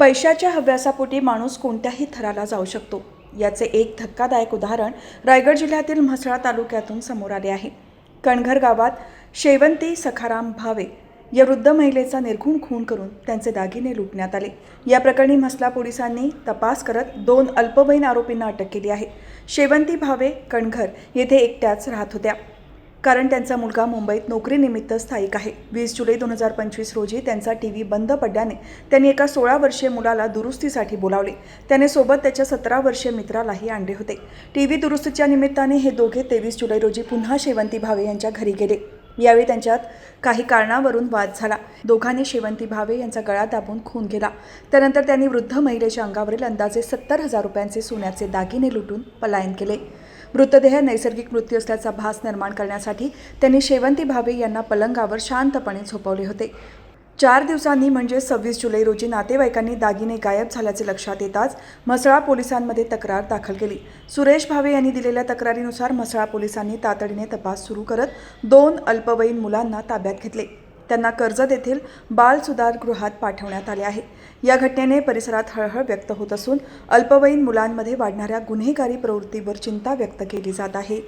पैशाच्या हव्यासापोटी माणूस कोणत्याही थराला जाऊ शकतो. याचे एक धक्कादायक उदाहरण रायगड जिल्ह्यातील म्हसळा तालुक्यातून समोर आले आहे. कणघर गावात शेवंती सखाराम भावे या वृद्ध महिलेचा निर्घुण खून करून त्यांचे दागिने लुटण्यात आले. या प्रकरणी म्हसला पोलिसांनी तपास करत दोन अल्पवयीन आरोपींना अटक केली आहे. शेवंती भावे कणघर येथे एकट्याच राहत होत्या. कारण त्यांचा मुलगा मुंबईत नोकरीनिमित्त स्थायिक आहे. वीस जुलै दोन हजार पंचवीस रोजी त्यांचा टी व्ही बंद पडल्याने त्यांनी एका सोळा वर्षीय मुलाला दुरुस्तीसाठी बोलावले. त्याने सोबत त्याच्या सतरा वर्षीय मित्रालाही आणले होते. टी व्ही दुरुस्तीच्या निमित्ताने हे दोघे तेवीस जुलै रोजी पुन्हा शेवंती भावे यांच्या घरी गेले. यावेळी त्यांच्यात काही कारणावरून वाद झाला. दोघांनी शेवंती भावे यांचा गळा दाबून खून केला. त्यानंतर त्यांनी वृद्ध महिलेच्या अंगावरील अंदाजे सत्तर हजार रुपयांचे सोन्याचे दागिने लुटून पलायन केले. मृतदेह नैसर्गिक मृत्यू असल्याचा भास निर्माण करण्यासाठी त्यांनी शेवंती भावे यांना पलंगावर शांतपणे झोपवले होते. चार दिवसांनी म्हणजे सव्वीस जुलै रोजी नातेवाईकांनी दागिने गायब झाल्याचे लक्षात येताच म्हसळा पोलिसांमध्ये तक्रार दाखल केली. सुरेश भावे यांनी दिलेल्या तक्रारीनुसार म्हसळा पोलिसांनी तातडीने तपास सुरू करत दोन अल्पवयीन मुलांना ताब्यात घेतले. त्यांना कर्जत येथील बाल पाठवण्यात आले आहे. या घटनेने परिसरात हळहळ व्यक्त होत असून अल्पवयीन मुलांमध्ये वाढणाऱ्या गुन्हेगारी प्रवृत्तीवर चिंता व्यक्त केली जात आहे.